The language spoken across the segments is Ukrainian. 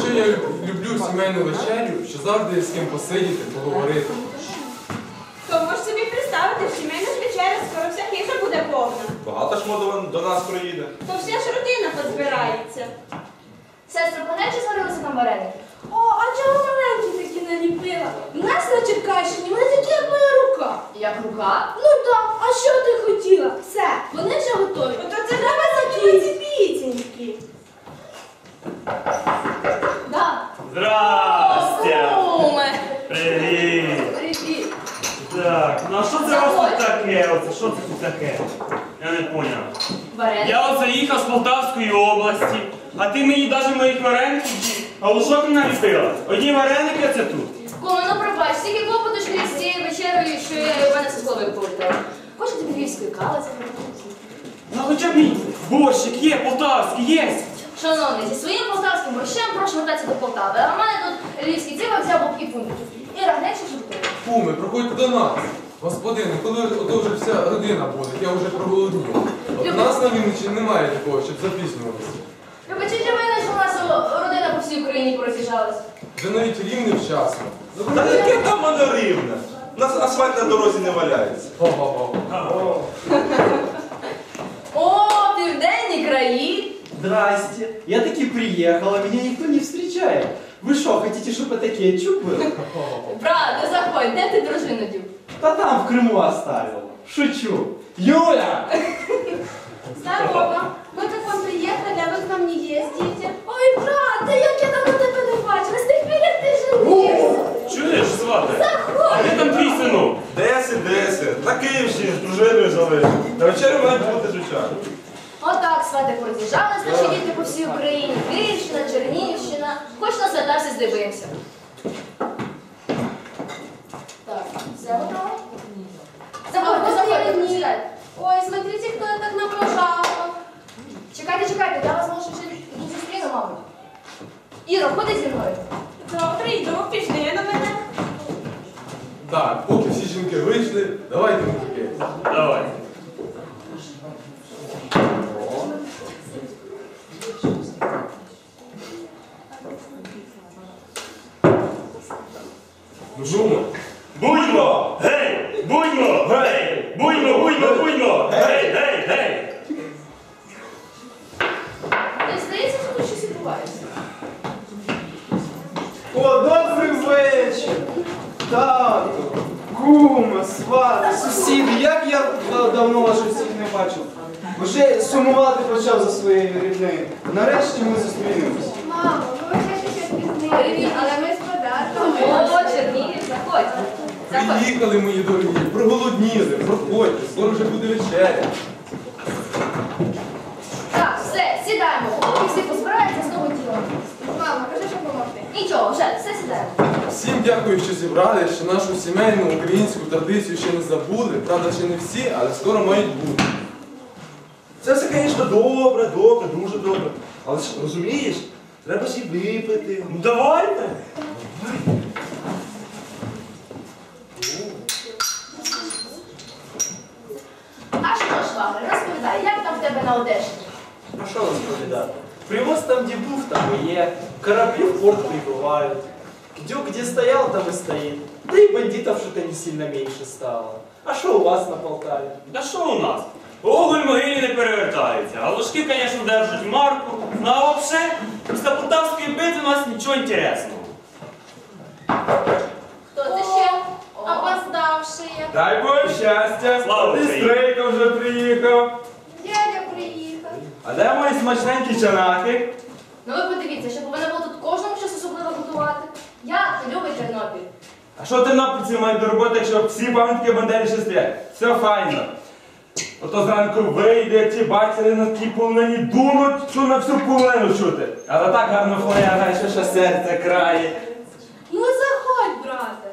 Що я люблю сімейну вечерю, що завжди є з ким посидіти, поговорити. То можеш собі представити, що сімейна вечеря скоро вся хижа буде повна. Багато ж моду до нас приїде. То вся ж родина позбирається. Сестро, пам'ятаєш, що зварилися там вареники? О, а чого маленькі такі наліпила? У нас на Черкащині вони такі, як моя рука. Як рука? Ну так, а що ти хотіла? Все, вони вже готові. Ото це Треба закінчити. Піценьки. Да. Здрасте! Куме. Привіт! Привіт. Так, ну а що це у вас тут таке? Оце що це тут таке? Я не поняв. Вареники. Я оце їхав з Полтавської області, а ти мені навіть моїх вареників чи галушок не наліпила. Одні вареники це тут. Куме, ну пробач, стільки клопоту ж з цією вечерою, що я у мене з голови повертала. Хочете тобі львівської кави заготувати? Ну хоча б мій борщик є, полтавський, є. Шановний, зі своїм полтавським борщем прошу вертатися до Полтави, а в мене тут львівський цива взяв бок і фунтиків. І рагнечі жовтий. Куми, приходьте до нас. Господине, коли ото вся родина буде, я вже проголоднів. От у нас на Вінниччині немає такого, щоб запізнюватися. Любачі для мене, що у нас о, родина по всій Україні пороз'їжджалась. Вже навіть рівне вчасно. Та яке там воно рівне? У нас асфальт на дорозі не валяється. Ого-го О, південні краї! Здрасте. Я таки приехала, меня никто не встречает. Вы что, хотите, чтобы это кетчуп был? Брат, не заходь, де ти дружину дів? Да там в Крыму оставил. Шучу. Юля! Здорово. Ми так вам приїхали, а ви к нам не Ой, смотрите, хто я так наброжала. Чекайте, чекайте, я вас може ще тут зустріну, мабуть. Іро, ходи зі мною. Добре, йду, пішли на мене. Так, поки всі жінки вийшли, давайте мужики. Давай. Ну шумо. Будьмо! Гей! Будьмо! Гей! Будьмо, будьмо, будьмо! Гей, гей, гей! Не здається, що тут щось відбувається. О, добрий вечір! Тато, сусіди, як я давно вас всіх не бачив. Вже сумувати почав за своєю ріднею. Нарешті ми зустрінемось. Мамо, ви вже ще пізнили, але ми з подарком. О, Чернігів, заходь. Заходь. Приїхали, мої дорогі, проголодніли, проходьте, скоро вже буде вечеря. Так, все, сідаємо. Поки всі позбираються, знову діло. Мама, кажи, що допомогти. Нічого, вже, все сідаємо. Всім дякую, що зібрали, що нашу сімейну українську традицію ще не забули. Правда, ще не всі, але скоро мають бути. Це все, звісно, добре, добре, дуже добре. Але ж розумієш, треба ж і випити. Ну давайте! А що ж, Вагner, розповідай, як там в тебе на Одещині? А що розповідати? Привоз там, де був, там і є. Кораблі в порт прибувають. Где, где стоял, там и стоит. Да и бандитов что-то не сильно меньше стало. А что у вас на Полтаве? Та що у нас? Оголь могилі не перевертаються, а ложки, звісно, держать марку. Ну а взагалі, після Полтавської битви у нас нічого інтересного. Хто це ще? О, Опоздавшие. Дай Боже щастя! Слава Ти Україні! стрейка вже приїхав. Дядя приїхав. А де мої смачненькі чанахи? Ну ви подивіться, щоб любий Тернопіль. А що Тернопільці мають до роботи, якщо всі пам'ятки Бандері ще стоять? Все файно. Ото зранку вийде, ті бачили на тій полонині, думають, що на всю полонину чути. Але так гарно флега, що ще серце крає. Ну заходь, брате.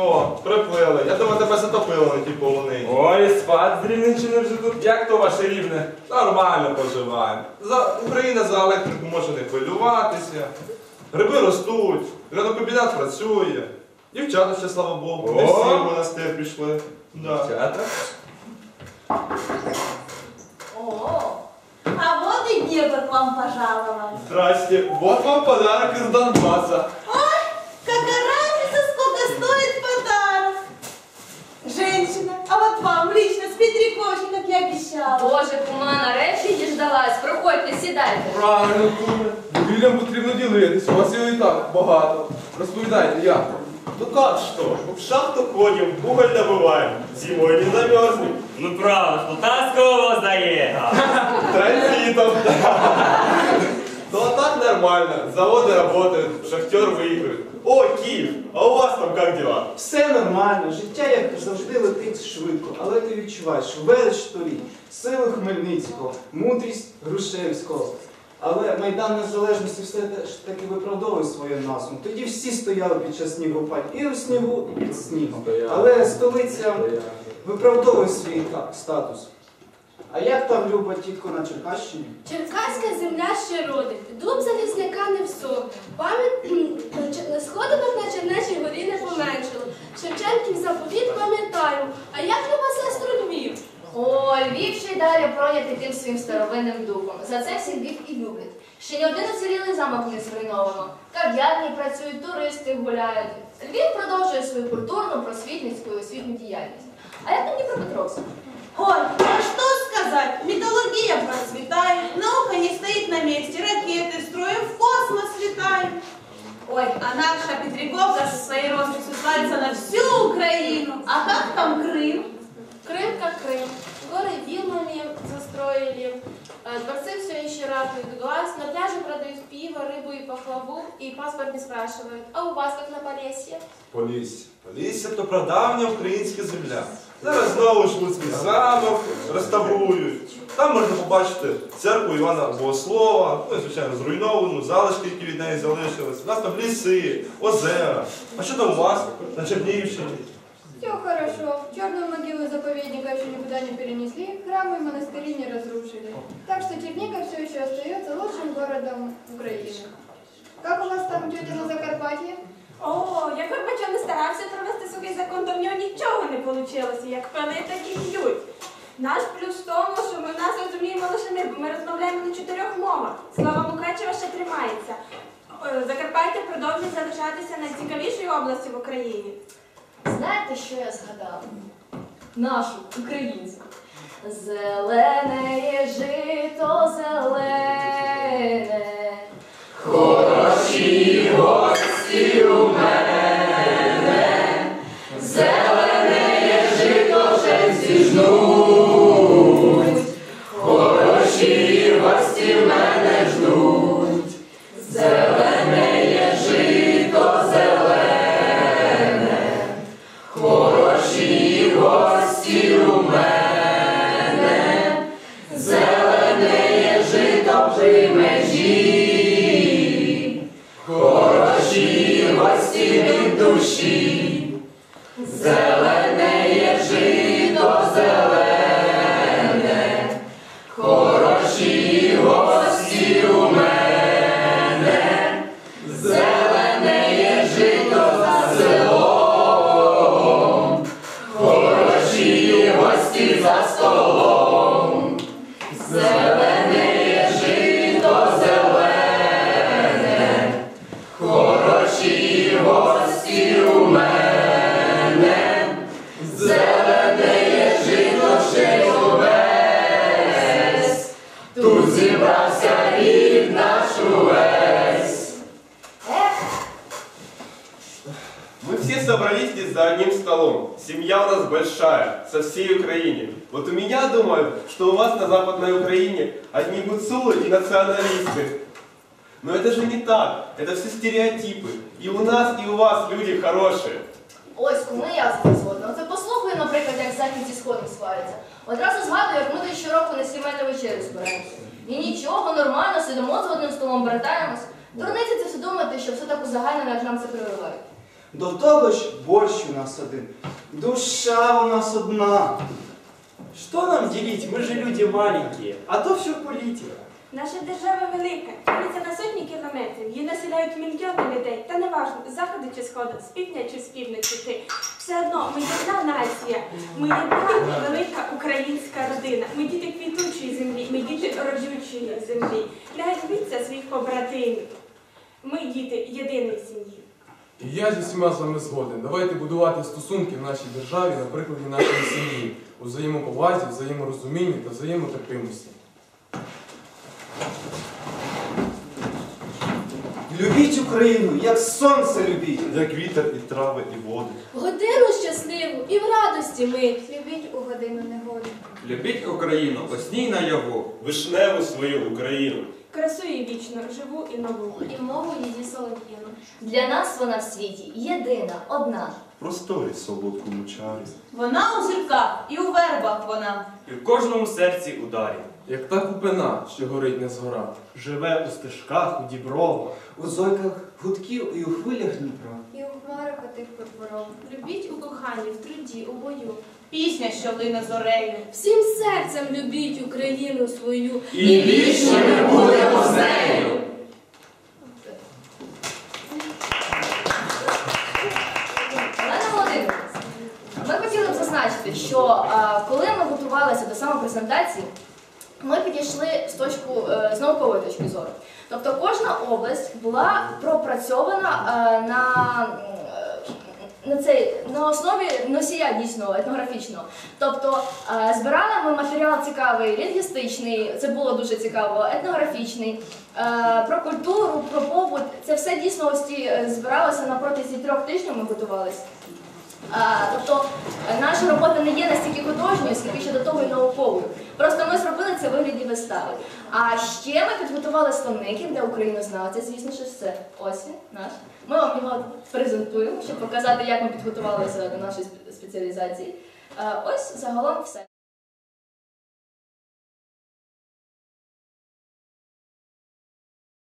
О, приплили. Я думаю, тебе затопило на тій полонині. Ой, спад з Рівненщини вже тут. Як то ваше рівне? Нормально поживаємо. За Україна за електрику може не хвилюватися. Гриби ростуть, льодокомбінат працює. Дівчата ще, слава Богу, не всі в монастир пішли. Да. Дівчата? О, А от і Днепр к вам пожаловал. Здрасте, вот вам подарок из Донбасса. Ой, какая разница, сколько стоит подарок. Женщина, а вот вам лично с Петрикошей, как я обещала. Боже, кума, нарешті діждалась. Проходьте, сідайте. Правильно, куме Вугіллям потрібно ділитись, у вас його і так багато. Розповідайте, як? Ну как что? В шахту ходим, уголь добываем. Зимой не замерзнем. Ну правда, з Полтавського область дає. Транзитом. Ну а так нормально. Заводы работают, шахтер выигрывает. О, Киев, а у вас там как дела? Все нормально, життя як завжди летить швидко, але ти відчуваєш велич століть, сили Хмельницького, мудрість Грушевського. Але Майдан Незалежності все те- ж таки виправдовує свою назву. Тоді всі стояли під час снігопад і у снігу, і під снігом. Але столиця виправдовує свій статус. А як там Люба тітко на Черкащині? Черкаська земля ще родить, дуб залізняка не всох. Пам'ять на сходинок на Чернечій горі не поменшало. Шевченків заповіт пам'ятаю. А як люба Львів? О, Львів ще й далі пройняти тим своїм старовинним духом. За це всі Львів і люблять. Ще ні один уцілілий замок не зруйновано. Кав'ярні працюють, туристи гуляють. Львів продовжує свою культурну, просвітницьку і освітню діяльність. А як там Дніпропетровськ? Ой, а что сказать? Металлургия процветает, наука не стоит на месте, ракеты строим, в космос летаем. Ой, а наша Петриковка со своей росписью славится на всю Украину. А как там Крым? Крым как Крым. Горы вилами застроили, э, дворцы все еще радуют глаз, на пляже продают пиво, рыбу и пахлаву, и паспорт не спрашивают. А у вас как на Полесье? Полісся. Полісся то прадавня українська земля. Зараз знову ж Луцький замок реставрують. Там можна побачити церкву Івана Богослова, ну і звичайно зруйновану, залишки, які від неї залишились. У нас там ліси, озера. А що там у вас на Чернігівщині? Все хорошо. Черную могилу заповедника еще никуда не перенесли, храмы и монастыри не разрушили. Так что Чернигов все еще остается лучшим городом Украины. Как у вас там тетя на Закарпатье? О, як Горбачов не старався провести свій закон, то в нього нічого не вийшло. Як пили, так і б'ють. Наш плюс в тому, що ми нас розуміємо лише ми, бо ми розмовляємо на чотирьох мовах. Слава Мукачева ще тримається. Е, Закарпаття продовжує залишатися найцікавішою областю в Україні. Знаєте, що я згадала? Нашу українську. Зелене є жито зелене. Хороші гості у мене. тут зібрався рід наш увесь. Ех, Мы все собрались здесь за одним столом. Семья у нас большая, со всей Украины. Вот у меня думают, что у вас на Западной Украине одни гуцулы и националисты. Но это же не так. Это все стереотипы. И у нас, и у вас люди хорошие. Ось кому я з цим згодна. Оце послухай, наприклад, як західці сходом сваряться. Одразу згадую, як ми тут щороку на сімейну вечерю збираємося. І нічого, нормально, сидимо з одним столом, братаємось. Дурниця це все думати, що все так узагальнено, як нам це прививають. До того ж, борщ у нас один. Душа у нас одна. Что нам делить? Мы же люди маленькие. А то все политика. Наша держава велика, ділиться на сотні кілометрів. Її населяють мільйони людей. Та не важно, з заходу чи сходу, з півдня чи з півночі ти. Все одно ми єдна нація. Ми єдна велика українська родина. Ми діти квітучої землі, ми діти родючої землі. Глянь, дивіться своїх побратимів. Ми діти єдиної сім'ї. І я зі всіма з вами згоден. Давайте будувати стосунки в нашій державі на прикладі нашої сім'ї, у взаємоповазі, взаєморозумінні та взаємотерпимості. Любіть Україну, як сонце любіть. Як вітер і трави, і води. Годину щасливу і в радості ми. Любіть у годину негоди. Любіть Україну, осній наяву. Вишневу свою Україну. Красу її вічно, живу і нову. І мову її солов'їну. Для нас вона в світі єдина, одна. Просторі солодкому чарі. Вона у зірках і у вербах вона. І в кожному серці ударі. Як та купина, що горить не згора. Живе у стежках, у дібровах, у зойках гудків і у хвилях Дніпра. І у хмарах отих подборов. Любіть у коханні, в труді, у бою. Пісня, що лине зорею. Всім серцем любіть Україну свою. І більше ми будемо з нею. Олена Володимирівна, ми хотіли б зазначити, що е, коли ми готувалися до самопрезентації, ми підійшли з, точку, е, з наукової точки зору. Тобто кожна область була пропрацьована е, на, е, на, цей, на основі носія дійсно етнографічного. Тобто е, збирали ми матеріал цікавий, лінгвістичний, це було дуже цікаво, етнографічний, про культуру, про побут. Це все дійсно ось ці, збиралося на протязі трьох тижнів. Ми готувалися. Тобто наша робота не є настільки художньою, скільки ще до того і науковою. Просто ми зробили це вигляді вистави. А ще ми підготували словники для українознавця, звісно, що це ось він наш. Ми вам його презентуємо, щоб показати, як ми підготувалися до нашої спеціалізації. Е, Ось загалом все.